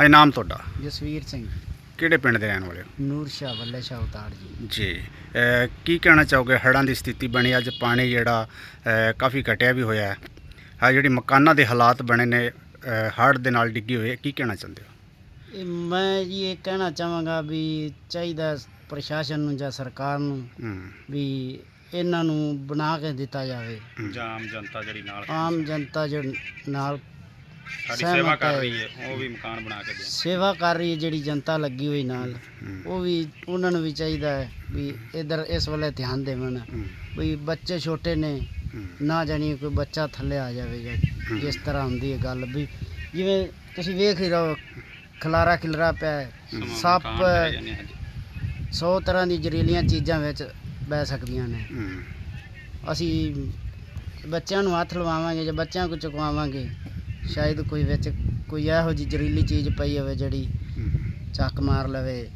ਹਾਂ ਨਾਮ ਤੁਹਾਡਾ? ਜਸਵੀਰ ਸਿੰਘ। ਕਿਹੜੇ ਪਿੰਡ ਦੇ ਰਹਿਣ ਵਾਲੇ ਹੋ? ਨੂਰ ਸ਼ਾਹ ਬੱਲੇ ਸ਼ਾਹ ਉਤਾਰ ਜੀ। ਜੀ। ਅਹ ਕੀ ਕਹਿਣਾ ਚਾਹੋਗੇ? ਹੜ੍ਹਾਂ ਦੀ ਸਥਿਤੀ ਬਣੀ ਅੱਜ ਪਾਣੀ ਜਿਹੜਾ ਅਹ ਕਾਫੀ ਘਟਿਆ ਵੀ ਹੋਇਆ ਹੈ। ਆ ਜਿਹੜੀ ਮਕਾਨਾਂ ਦੇ ਹਾਲਾਤ ਬਣੇ ਨੇ ਅਹ ਹੜ੍ਹ ਦੇ ਨਾਲ ਡਿੱਗੇ ਹੋਏ ਕੀ ਕਹਿਣਾ ਚਾਹੁੰਦੇ ਹੋ? ਇਹ ਮੈਂ ਜੀ ਇਹ ਕਹਿਣਾ ਚਾਹਾਂਗਾ ਵੀ ਚਾਹੀਦਾ ਪ੍ਰਸ਼ਾਸਨ ਨੂੰ ਜਾਂ ਸਰਕਾਰ ਨੂੰ ਹੂੰ। ਵੀ ਇਹਨਾਂ ਨੂੰ ਬਣਾ ਕੇ ਦਿੱਤਾ ਜਾਵੇ। ਜਾਮ ਜਨਤਾ ਜਿਹੜੀ ਨਾਲ ਆਮ ਜਨਤਾ ਜੋ ਨਾਲ ਸਾਡੀ ਸਹਿਮਤ ਸੇਵਾ ਕਰ ਹੈ। ਰਹੀ ਹੈ ਉਹ ਵੀ ਮਕਾਨ ਬਣਾ ਕੇ ਦੇਣ ਸੇਵਾ ਕਰ ਰਹੀ ਹੈ ਜਿਹੜੀ ਜਨਤਾ ਲੱਗੀ ਹੋਈ ਨਾਲ। ਉਹ ਵੀ ਉਹਨਾਂ ਨੂੰ ਵੀ ਚਾਹੀਦਾ ਹੈ ਵੀ ਇਧਰ ਇਸ ਵੱਲੇ ਧਿਆਨ ਦੇਵਣ। ਵੀ ਬੱਚੇ ਛੋਟੇ ਨੇ ਨਾ ਜਾਣੀ ਕੋਈ ਬੱਚਾ ਥੱਲੇ ਆ ਜਾਵੇਗਾ। ਜਿਸ ਤਰ੍ਹਾਂ ਹੁੰਦੀ ਹੈ ਗੱਲ ਵੀ ਜਿਵੇਂ ਤੁਸੀਂ ਵੇਖ ਹੀ ਰਹੋ ਖਲਾਰਾ ਖਿਲਰਾ ਪਿਆ ਹੈ। ਸੱਪ ਮਕਾਨ ਢਹਿ ਜਾਂਦੇ ਆ ਜੀ। 100 ਤਰ੍ਹਾਂ ਦੀ ਜ਼ਹਿਰੀਲੀਆਂ ਚੀਜ਼ਾਂ ਵਿੱਚ ਬਹਿ ਸਕਦੀਆਂ ਨੇ। ਅਸੀਂ ਬੱਚਿਆਂ ਨੂੰ ਹੱਥ ਲਵਾਵਾਂਗੇ ਜਾਂ ਬੱਚਿਆਂ ਨੂੰ ਚੁਕਵਾਵਾਂਗੇ। ਸ਼ਾਇਦ ਕੋਈ ਵਿੱਚ ਕੋਈ ਇਹੋ ਜਿਹੀ ਜ਼ਹਿਰੀਲੀ ਚੀਜ਼ ਪਈ ਹੋਵੇ ਜਿਹੜੀ ਚੱਕ ਮਾਰ ਲਵੇ।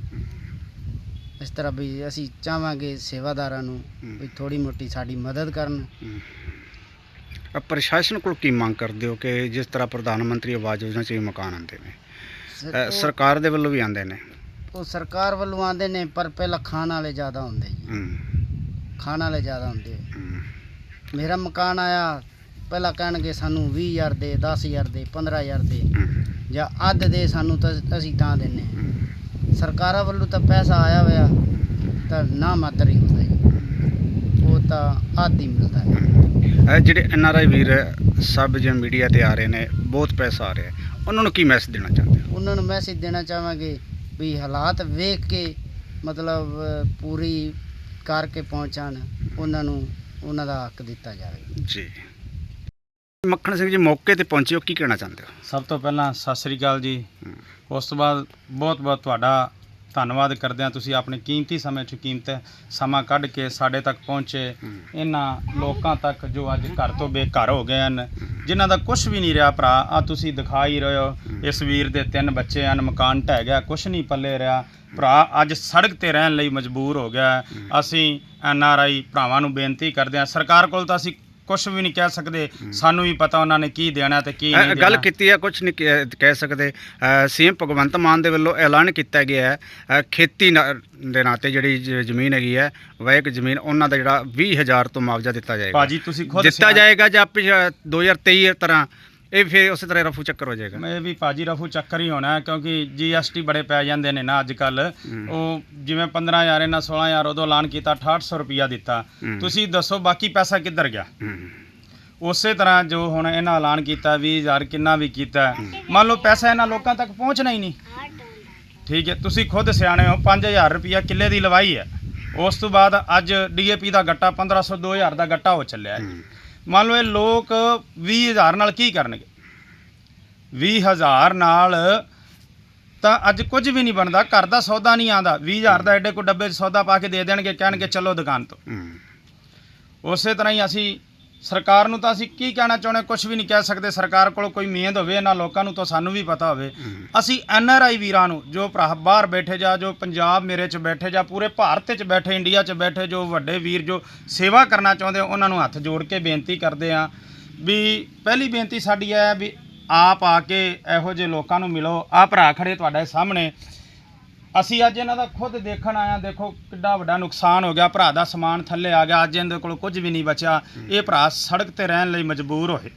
ਇਸ ਤਰ੍ਹਾਂ ਵੀ ਅਸੀਂ ਚਾਹਾਂਗੇ ਸੇਵਾਦਾਰਾਂ ਨੂੰ ਵੀ ਥੋੜੀ ਮੋਟੀ ਸਾਡੀ ਮਦਦ ਕਰਨ। ਅਹ ਪ੍ਰਸ਼ਾਸਨ ਕੋਲ ਕੀ ਮੰਗ ਕਰਦੇ ਹੋ ਕਿ ਜਿਸ ਤਰ੍ਹਾਂ ਪ੍ਰਧਾਨ ਮੰਤਰੀ ਆਵਾਸ ਯੋਜਨਾ 'ਚ ਵੀ ਮਕਾਨ ਆਉਂਦੇ ਨੇ? ਸ- ਅਹ ਉਹ- ਸਰਕਾਰ ਦੇ ਵੱਲੋਂ ਵੀ ਆਉਂਦੇ ਨੇ? ਉਹ ਸਰਕਾਰ ਵੱਲੋਂ ਆਉਂਦੇ ਨੇ ਪਰ ਪਹਿਲਾਂ ਖਾਣ ਵਾਲੇ ਜ਼ਿਆਦਾ ਹੁੰਦੇ ਜੀ। ਹੂੰ, ਖਾਣ ਵਾਲੇ ਜ਼ਿਆਦਾ ਹੁੰਦੇ ਹੂੰ, ਮੇਰਾ ਮਕਾਨ ਆਇਆ ਪਹਿਲਾਂ ਕਹਿਣਗੇ ਸਾਨੂੰ 20000 ਦੇ 10000 ਦੇ 15000 ਦੇ। ਹੂੰ, ਜਾਂ ਅੱਧ ਦੇ ਸਾਨੂੰ ਤਾਂ ਅਸੀਂ ਤਾਂ ਦਿੰਨੇ ਹੂੰ, ਸਰਕਾਰਾਂ ਵੱਲੋਂ ਤਾਂ ਪੈਸਾ ਆਇਆ ਹੋਇਆ ਤਾਂ ਨਾ ਮਾਤਰ ਹੀ ਹੁੰਦਾ। ਜੀ ਉਹ ਤਾਂ ਅੱਧ ਹੀ ਮਿਲਦਾ ਹੈ। ਇਹ ਜਿਹੜੇ ਐਨ ਆਰ ਆਈ ਵੀਰ ਸਭ ਜਿਵੇਂ ਮੀਡੀਆ ਤੇ ਆ ਰਹੇ ਨੇ ਬਹੁਤ ਪੈਸਾ ਆ ਰਿਹਾ ਹੈ। ਉਹਨਾਂ ਨੂੰ ਕੀ ਮੈਸੇਜ ਦੇਣਾ ਚਾਹੁੰਦੇ ਹੋ? ਉਹਨਾਂ ਨੂੰ ਮੈਸੇਜ ਦੇਣਾ ਚਾਹਾਂਗੇ ਵੀ ਹਾਲਾਤ ਵੇਖ ਕੇ ਮਤਲਬ ਪੂਰੀ ਕਰਕੇ ਪਹੁੰਚਾਣ ਉਹਨਾਂ ਨੂੰ ਉਹਨਾਂ ਦਾ ਹੱਕ ਦਿੱਤਾ ਜਾਵੇ। ਜੀ। ਮੱਖਣ ਸਿੰਘ ਜੀ ਮੌਕੇ ਤੇ ਪਹੁੰਚੇ ਹੋ ਕੀ ਕਹਿਣਾ ਚਾਹੁੰਦੇ ਹੋ? ਸਭ ਤੋਂ ਪਹਿਲਾਂ ਸਤਿ ਸ੍ਰੀ ਅਕਾਲ ਜੀ। ਉਸ ਤੋਂ ਬਾਅਦ ਬਹੁਤ ਬਹੁਤ ਤੁਹਾਡਾ ਧੰਨਵਾਦ ਕਰਦੇ ਹਾਂ। ਤੁਸੀਂ ਆਪਣੇ ਕੀਮਤੀ ਸਮੇਂ 'ਚ ਕੀਮਤ ਸਮਾਂ ਕੱਢ ਕੇ ਸਾਡੇ ਤੱਕ ਪਹੁੰਚੇ। ਇਹਨਾਂ ਲੋਕਾਂ ਤੱਕ ਜੋ ਅੱਜ ਘਰ ਤੋਂ ਬੇਘਰ ਹੋ ਗਏ ਹਨ ਜਿਨ੍ਹਾਂ ਦਾ ਕੁਝ ਵੀ ਨਹੀਂ ਰਿਹਾ ਭਰਾ ਆ ਤੁਸੀਂ ਦਿਖਾ ਹੀ ਰਹੇ ਹੋ। ਇਸ ਵੀਰ ਦੇ ਤਿੰਨ ਬੱਚੇ ਹਨ ਮਕਾਨ ਢਹਿ ਗਿਆ ਕੁਝ ਨਹੀਂ ਪੱਲੇ ਰਿਹਾ। ਭਰਾ ਅੱਜ ਸੜਕ ਤੇ ਰਹਿਣ ਲਈ ਮਜਬੂਰ ਹੋ ਗਿਆ। ਅਸੀਂ ਐਨ ਆਰ ਆਈ ਭਰਾਵਾਂ ਨੂੰ ਬੇਨਤੀ ਕਰਦੇ ਹਾਂ। ਸਰਕਾਰ ਕੋਲ ਤਾਂ ਅਸੀਂ ਕੁਝ ਵੀ ਨਹੀਂ ਕਹਿ ਸਕਦੇ। ਸਾਨੂੰ ਵੀ ਪਤਾ ਉਹਨਾਂ ਨੇ ਕੀ ਦੇਣਾ ਤੇ ਕੀ ਨਹੀਂ ਗੱਲ ਦੇਣਾ। ਕੀਤੀ ਹੈ ਕੁਝ ਨਹੀਂ ਕਹਿ- ਕਹਿ ਸਕਦੇ। ਸੀਐਮ ਭਗਵੰਤ ਮਾਨ ਦੇ ਵੱਲੋਂ ਐਲਾਨ ਕੀਤਾ ਗਿਆ ਹੈ। ਅ, ਖੇਤੀ ਨਾ- ਦੇ ਨਾਤੇ ਜਿਹੜੀ ਜ- ਜ਼ਮੀਨ ਹੈਗੀ ਹੈ ਵੈਕ ਜ਼ਮੀਨ ਉਹਨਾਂ ਦਾ ਜਿਹੜਾ 20000 ਤੋਂ ਮੁਆਵਜ਼ਾ ਦਿੱਤਾ ਜਾਏਗਾ। ਭਾਜੀ ਤੁਸੀਂ ਖੁਦ ਦਿੱਤਾ ਸਿਆਣੇ- ਜਾਏਗਾ ਜਾਂ ਪਿਛ- 2023 ਤਰ੍ਹਾਂ ਇਹ ਫਿਰ ਉਸੇ ਤਰ੍ਹਾਂ ਰਫੂ ਚੱਕਰ ਹੋ ਜਾਏਗਾ। ਇਹ ਵੀ ਭਾਜੀ ਰਫੂ ਚੱਕਰ ਹੀ ਹੋਣਾ ਹੈ ਕਿਉਂਕਿ ਜੀਐਸਟੀ ਬੜੇ ਪੈ ਜਾਂਦੇ ਨੇ ਨਾ ਅੱਜ ਕੱਲ। ਉਹ ਜਿਵੇਂ 15000 ਇਹਨਾਂ 16000 ਉਦੋਂ ਐਲਾਨ ਕੀਤਾ 6800 ਰੁਪਿਆ ਦਿੱਤਾ। ਤੁਸੀਂ ਦੱਸੋ ਬਾਕੀ ਪੈਸਾ ਕਿੱਧਰ ਗਿਆ? ਉਸੇ ਤਰ੍ਹਾਂ ਜੋ ਹੁਣ ਇਹਨਾਂ ਐਲਾਨ ਕੀਤਾ 20000 ਕਿੰਨਾ ਵੀ ਕੀਤਾ। ਮੰਨ ਲਓ ਪੈਸਾ ਇਹਨਾਂ ਲੋਕਾਂ ਤੱਕ ਪਹੁੰਚਣਾ ਹੀ ਨਹੀਂ। ਠੀਕ ਹੈ ਤੁਸੀਂ ਖੁਦ ਸਿਆਣੇ ਹੋ 5000 ਰੁਪਿਆ ਕਿੱਲੇ ਦੀ ਲਵਾਈ ਹੈ। ਉਸ ਤੋਂ ਬਾਅਦ ਅੱਜ ਡੀਏਪੀ ਦਾ ਗੱਟਾ 1500 2000 ਦਾ ਗੱਟਾ ਹੋ ਚੱਲਿਆ ਹੂੰ, ਮੰਨ ਲਓ ਇਹ ਲੋਕ 20000 ਨਾਲ ਕੀ ਕਰਨਗੇ? 20000 ਨਾਲ ਤਾਂ ਅੱਜ ਕੁਝ ਵੀ ਨਹੀਂ ਬਣਦਾ ਘਰ ਦਾ ਸੌਦਾ ਨਹੀਂ ਆਂਦਾ 20000 ਦਾ ਐਡੇ ਕੋ ਡੱਬੇ 'ਚ ਸੌਦਾ ਪਾ ਕੇ ਦੇ ਦੇਣਗੇ ਕਹਿਣਗੇ ਚਲੋ ਦੁਕਾਨ ਤੋਂ। ਉਸੇ ਤਰ੍ਹਾਂ ਹੀ ਅਸੀਂ ਸਰਕਾਰ ਨੂੰ ਤਾਂ ਅਸੀਂ ਕੀ ਕਹਿਣਾ ਚਾਹੁੰਦੇ ਕੁਝ ਵੀ ਨਹੀਂ ਕਹਿ ਸਕਦੇ। ਸਰਕਾਰ ਕੋਲ ਕੋਈ ਮਿਹਨਤ ਹੋਵੇ ਇਹਨਾਂ ਲੋਕਾਂ ਨੂੰ ਤਾਂ ਸਾਨੂੰ ਵੀ ਪਤਾ ਹੋਵੇ। ਅਸੀਂ ਐਨ ਆਰ ਆਈ ਵੀਰਾਂ ਨੂੰ ਜੋ ਭਰਾ ਬਾਹਰ ਬੈਠੇ ਜਾਂ ਜੋ ਪੰਜਾਬ ਮੇਰੇ 'ਚ ਬੈਠੇ ਜਾਂ ਪੂਰੇ ਭਾਰਤ 'ਚ ਬੈਠੇ ਇੰਡੀਆ 'ਚ ਬੈਠੇ ਜੋ ਵੱਡੇ ਵੀਰ ਜੋ ਸੇਵਾ ਕਰਨਾ ਚਾਹੁੰਦੇ ਉਹਨਾਂ ਨੂੰ ਹੱਥ ਜੋੜ ਕੇ ਬੇਨਤੀ ਕਰਦੇ ਆ ਵੀ ਪਹਿਲੀ ਬੇਨਤੀ ਸਾਡੀ ਹੈ ਵੀ ਆਪ ਆ ਕੇ ਇਹੋ ਜਿਹੇ ਲੋਕਾਂ ਨੂੰ ਮਿਲੋ। ਆ ਭਰਾ ਖੜੇ ਤੁਹਾਡੇ ਸਾਹਮਣੇ। ਅਸੀਂ ਅੱਜ ਇਹਨਾਂ ਦਾ ਖੁਦ ਦੇਖਣ ਆਇਆ ਦੇਖੋ, ਕਿੱਡਾ ਵੱਡਾ ਨੁਕਸਾਨ ਹੋ ਗਿਆ। ਭਰਾ ਦਾ ਸਮਾਨ ਥੱਲੇ ਆ ਗਿਆ। ਅੱਜ ਇਹਦੇ ਕੋਲ ਕੁਝ ਵੀ ਨਹੀਂ ਬਚਿਆ। ਇਹ ਭਰਾ ਸੜਕ ਤੇ ਰਹਿਣ ਲਈ ਮਜਬੂਰ ਹੋਏ।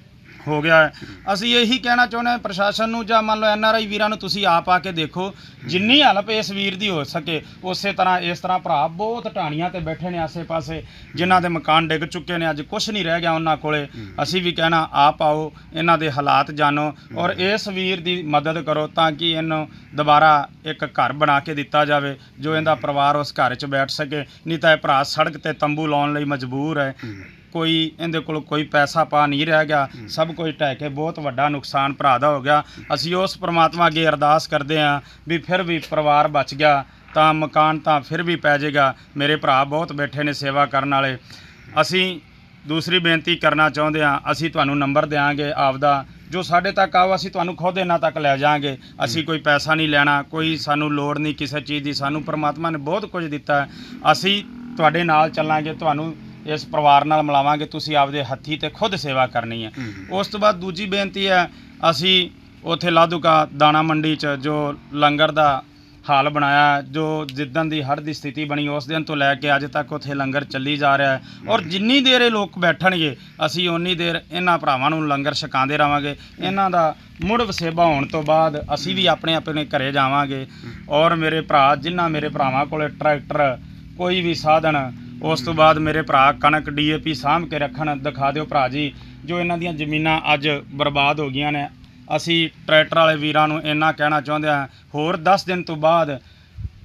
ਹੋ ਗਿਆ ਹੈ। ਅਸੀਂ ਇਹੀ ਕਹਿਣਾ ਚਾਹੁੰਦੇ ਹਾਂ ਪ੍ਰਸ਼ਾਸਨ ਨੂੰ ਜਾਂ ਮੰਨ ਲਓ ਐਨ ਆਰ ਆਈ ਵੀਰਾਂ ਨੂੰ ਤੁਸੀਂ ਆਪ ਆ ਕੇ ਦੇਖੋ, ਜਿੰਨੀ ਹੈਲਪ ਇਸ ਵੀਰ ਦੀ ਹੋ ਸਕੇ, ਉਸੇ ਤਰ੍ਹਾਂ ਇਸ ਤਰ੍ਹਾਂ ਭਰਾ ਬਹੁਤ ਢਾਣੀਆਂ ਤੇ ਬੈਠੇ ਨੇ ਆਸੇ-ਪਾਸੇ, ਜਿਨ੍ਹਾਂ ਦੇ ਮਕਾਨ ਡਿੱਗ ਚੁੱਕੇ ਨੇ, ਅੱਜ ਕੁਝ ਨਹੀਂ ਰਹਿ ਗਿਆ ਉਹਨਾਂ ਕੋਲੇ। ਅਸੀਂ ਵੀ ਕਹਿਣਾ, ਆਪ ਆਓ, ਇਹਨਾਂ ਦੇ ਹਾਲਾਤ ਜਾਣੋ ਔਰ ਇਸ ਵੀਰ ਦੀ ਮਦਦ ਕਰੋ ਤਾਂ ਕਿ ਇਹਨੂੰ ਦੁਬਾਰਾ ਇੱਕ ਘਰ ਬਣਾ ਕੇ ਦਿੱਤਾ ਜਾਵੇ, ਜੋ ਇਹਦਾ ਪਰਿਵਾਰ ਉਸ ਘਰ 'ਚ ਬੈਠ ਸਕੇ। ਨਹੀਂ ਤਾਂ ਇਹ ਭਰਾ ਸੜਕ ਤੇ ਤੰਬੂ ਲਾਉਣ ਲਈ ਮਜਬੂਰ ਹੈ। ਕੋਈ ਇਹਦੇ ਕੋਲ ਕੋਈ ਪੈਸਾ ਪਾ ਨਹੀਂ ਰਹਿ ਗਿਆ। ਸਭ ਕੁਝ ਢਹਿ ਕੇ ਬਹੁਤ ਵੱਡਾ ਨੁਕਸਾਨ ਭਰਾ ਦਾ ਹੋ ਗਿਆ। ਅਸੀਂ ਉਸ ਪ੍ਰਮਾਤਮਾ ਅੱਗੇ ਅਰਦਾਸ ਕਰਦੇ ਹਾਂ ਵੀ ਫਿਰ ਵੀ ਪਰਿਵਾਰ ਬਚ ਗਿਆ ਤਾਂ ਮਕਾਨ ਤਾਂ ਫਿਰ ਵੀ ਪੈ ਜਾਏਗਾ। ਮੇਰੇ ਭਰਾ ਬਹੁਤ ਬੈਠੇ ਨੇ ਸੇਵਾ ਕਰਨ ਵਾਲੇ। ਅਸੀਂ ਦੂਸਰੀ ਬੇਨਤੀ ਕਰਨਾ ਚਾਹੁੰਦੇ ਹਾਂ ਅਸੀਂ ਤੁਹਾਨੂੰ ਨੰਬਰ ਦੇਵਾਂਗੇ ਆਪਦਾ। ਜੋ ਸਾਡੇ ਤੱਕ ਆਓ ਅਸੀਂ ਤੁਹਾਨੂੰ ਖੁਦ ਇਹਨਾਂ ਤੱਕ ਲੈ ਜਾਾਂਗੇ। ਅਸੀਂ ਕੋਈ ਪੈਸਾ ਨਹੀਂ ਲੈਣਾ ਕੋਈ ਸਾਨੂੰ ਲੋੜ ਨਹੀਂ ਕਿਸੇ ਚੀਜ਼ ਦੀ। ਸਾਨੂੰ ਪ੍ਰਮਾਤਮਾ ਨੇ ਬਹੁਤ ਕੁਝ ਦਿੱਤਾ। ਅਸੀਂ ਤੁਹਾਡੇ ਨਾਲ ਚੱਲਾਂਗੇ ਤੁਹਾਨੂੰ ਇਸ ਪਰਿਵਾਰ ਨਾਲ ਮਿਲਾਵਾਂਗੇ ਤੁਸੀਂ ਆਪਦੇ ਹੱਥੀ ਤੇ ਖੁਦ ਸੇਵਾ ਕਰਨੀ ਹੈ। ਉਸ ਤੋਂ ਬਾਅਦ ਦੂਜੀ ਬੇਨਤੀ ਹੈ ਅਸੀਂ ਉੱਥੇ ਲਾਧੂਕਾ ਦਾਣਾ ਮੰਡੀ 'ਚ ਜੋ ਲੰਗਰ ਦਾ ਹਾਲ ਬਣਾਇਆ ਜੋ ਜਿੱਦਣ ਦੀ ਹੜ੍ਹ ਦੀ ਸਥਿਤੀ ਬਣੀ ਉਸ ਦਿਨ ਤੋਂ ਲੈ ਕੇ ਅੱਜ ਤੱਕ ਉੱਥੇ ਲੰਗਰ ਚੱਲੀ ਜਾ ਰਿਹਾ ਹੈ। ਔਰ ਜਿੰਨੀ ਦੇਰ ਇਹ ਲੋਕ ਬੈਠਣਗੇ ਅਸੀਂ ਓਨੀ ਦੇਰ ਇਹਨਾਂ ਭਰਾਵਾਂ ਨੂੰ ਲੰਗਰ ਛਕਾਉਂਦੇ ਰਵਾਂਗੇ ਇਹਨਾਂ ਦਾ ਮੁੜ ਵਸੇਬਾ ਹੋਣ ਤੋਂ ਬਾਅਦ ਅਸੀਂ ਵੀ ਆਪਣੇ ਆਪਣੇ ਘਰੇ ਜਾਵਾਂਗੇ। ਔਰ ਮੇਰੇ ਭਰਾ ਜਿਨ੍ਹਾਂ ਮੇਰੇ ਭਰਾਵਾਂ ਕੋਲੇ ਟਰੈਕਟਰ ਕੋਈ ਵੀ ਸਾਧਨ ਉਸ ਤੋਂ ਬਾਅਦ ਮੇਰੇ ਭਰਾ ਕਣਕ ਡੀਏਪੀ ਸਾਂਭ ਕੇ ਰੱਖਣ ਦਿਖਾ ਦਿਓ ਭਰਾ ਜੀ ਜੋ ਇਹਨਾਂ ਦੀਆਂ ਜ਼ਮੀਨਾਂ ਅੱਜ ਬਰਬਾਦ ਹੋ ਗਈਆਂ ਨੇ। ਅਸੀਂ ਟਰੈਕਟਰ ਵਾਲੇ ਵੀਰਾਂ ਨੂੰ ਇੰਨਾ ਕਹਿਣਾ ਚਾਹੁੰਦੇ ਹਾਂ ਹੋਰ 10 ਦਿਨ ਤੋਂ ਬਾਅਦ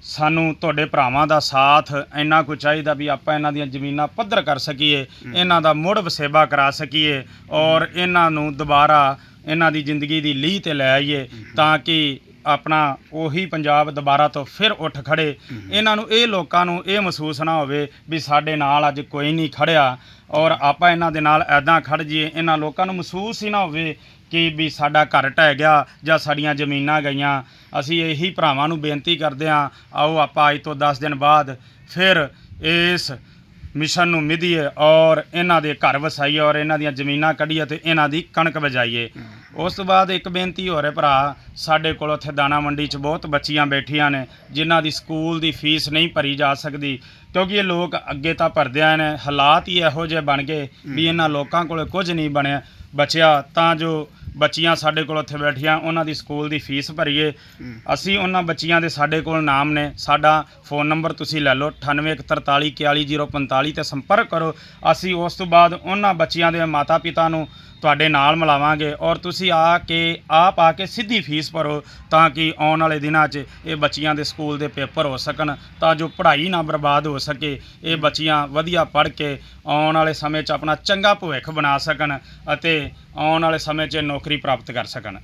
ਸਾਨੂੰ ਤੁਹਾਡੇ ਭਰਾਵਾਂ ਦਾ ਸਾਥ ਇੰਨਾ ਕੁ ਚਾਹੀਦਾ ਵੀ ਆਪਾਂ ਇਹਨਾਂ ਦੀਆਂ ਜ਼ਮੀਨਾਂ ਪੱਧਰ ਕਰ ਸਕੀਏ ਇਹਨਾਂ ਦਾ ਮੁੜ ਵਸੇਬਾ ਕਰਾ ਸਕੀਏ ਔਰ ਇਹਨਾਂ ਨੂੰ ਦੁਬਾਰਾ ਇਹਨਾਂ ਦੀ ਜ਼ਿੰਦਗੀ ਦੀ ਲੀਹ ਤੇ ਲੈ ਆਈਏ ਤਾਂ ਕਿ ਆਪਣਾ ਉਹੀ ਪੰਜਾਬ ਦੁਬਾਰਾ ਤੋਂ ਫਿਰ ਉੱਠ ਖੜੇ। ਇਹਨਾਂ ਨੂੰ ਇਹ ਲੋਕਾਂ ਨੂੰ ਇਹ ਮਹਿਸੂਸ ਨਾ ਹੋਵੇ ਵੀ ਸਾਡੇ ਨਾਲ ਅੱਜ ਕੋਈ ਨਹੀਂ ਖੜਿਆ ਔਰ ਆਪਾਂ ਇਹਨਾਂ ਦੇ ਨਾਲ ਐਦਾਂ ਖੜ ਜਾਈਏ ਇਹਨਾਂ ਲੋਕਾਂ ਨੂੰ ਮਹਿਸੂਸ ਹੀ ਨਾ ਹੋਵੇ ਕਿ ਵੀ ਸਾਡਾ ਘਰ ਢਹਿ ਗਿਆ ਜਾਂ ਸਾਡੀਆਂ ਜ਼ਮੀਨਾਂ ਗਈਆਂ। ਅਸੀਂ ਇਹੀ ਭਰਾਵਾਂ ਨੂੰ ਬੇਨਤੀ ਕਰਦੇ ਹਾਂ ਆਓ ਆਪਾਂ ਅੱਜ ਤੋਂ 10 ਦਿਨ ਬਾਅਦ ਫਿਰ ਇਸ ਮਿਸ਼ਨ ਨੂੰ ਮਿਧੀਏ ਔਰ ਇਹਨਾਂ ਦੇ ਘਰ ਵਸਾਈਏ ਔਰ ਇਹਨਾਂ ਦੀਆਂ ਜ਼ਮੀਨਾਂ ਕੱਢੀਏ ਤੇ ਇਹਨਾਂ ਦੀ ਕਣਕ ਵਜਾਈਏ ਉਸ ਤੋਂ ਬਾਅਦ ਇੱਕ ਬੇਨਤੀ ਹੋ ਰਿਹਾ ਭਰਾ ਸਾਡੇ ਕੋਲ ਉੱਥੇ ਦਾਣਾ ਮੰਡੀ 'ਚ ਬਹੁਤ ਬੱਚੀਆਂ ਬੈਠੀਆਂ ਨੇ ਜਿਨ੍ਹਾਂ ਦੀ ਸਕੂਲ ਦੀ ਫੀਸ ਨਹੀਂ ਭਰੀ ਜਾ ਸਕਦੀ ਕਿਉਂਕਿ ਇਹ ਲੋਕ ਅੱਗੇ ਤਾਂ ਭਰਦੇ ਆਏ ਨੇ ਹਾਲਾਤ ਹੀ ਇਹੋ ਜਿਹੇ ਬਣ ਗਏ ਵੀ ਇਹਨਾਂ ਲੋਕਾਂ ਕੋਲ ਕੁਝ ਨਹੀਂ ਬਣਿਆ। ਬਚਿਆ ਤਾਂ ਜੋ ਬੱਚੀਆਂ ਸਾਡੇ ਕੋਲ ਉੱਥੇ ਬੈਠੀਆਂ ਉਹਨਾਂ ਦੀ ਸਕੂਲ ਦੀ ਫੀਸ ਭਰੀਏ। ਅਸੀਂ ਉਹਨਾਂ ਬੱਚੀਆਂ ਦੇ ਸਾਡੇ ਕੋਲ ਨਾਮ ਨੇ। ਸਾਡਾ ਫੋਨ ਨੰਬਰ ਤੁਸੀਂ ਲੈ ਲਓ 9843414045 ਤੇ ਸੰਪਰਕ ਕਰੋ। ਅਸੀਂ ਉਸ ਤੋਂ ਬਾਅਦ ਉਹਨਾਂ ਬੱਚੀਆਂ ਦੇ ਮਾਤਾ ਪਿਤਾ ਨੂੰ ਤੁਹਾਡੇ ਨਾਲ ਮਿਲਾਵਾਂਗੇ ਔਰ ਤੁਸੀਂ ਆ ਕੇ, ਆਪ ਆ ਕੇ ਸਿੱਧੀ ਫੀਸ ਭਰੋ ਤਾਂ ਕਿ ਆਉਣ ਵਾਲੇ ਦਿਨਾਂ 'ਚ ਇਹ ਬੱਚੀਆਂ ਦੇ ਸਕੂਲ ਦੇ ਪੇਪਰ ਹੋ ਸਕਣ, ਤਾਂ ਜੋ ਪੜ੍ਹਾਈ ਨਾ ਬਰਬਾਦ ਹੋ ਸਕੇ, ਇਹ ਬੱਚੀਆਂ ਵਧੀਆ ਪੜ੍ਹ ਕੇ ਆਉਣ ਵਾਲੇ ਸਮੇਂ 'ਚ ਆਪਣਾ ਚੰਗਾ ਭਵਿੱਖ ਬਣਾ ਸਕਣ ਅਤੇ ਆਉਣ ਵਾਲੇ ਸਮੇਂ 'ਚ ਨੌਕਰੀ ਪ੍ਰਾਪਤ ਕਰ ਸਕਣ।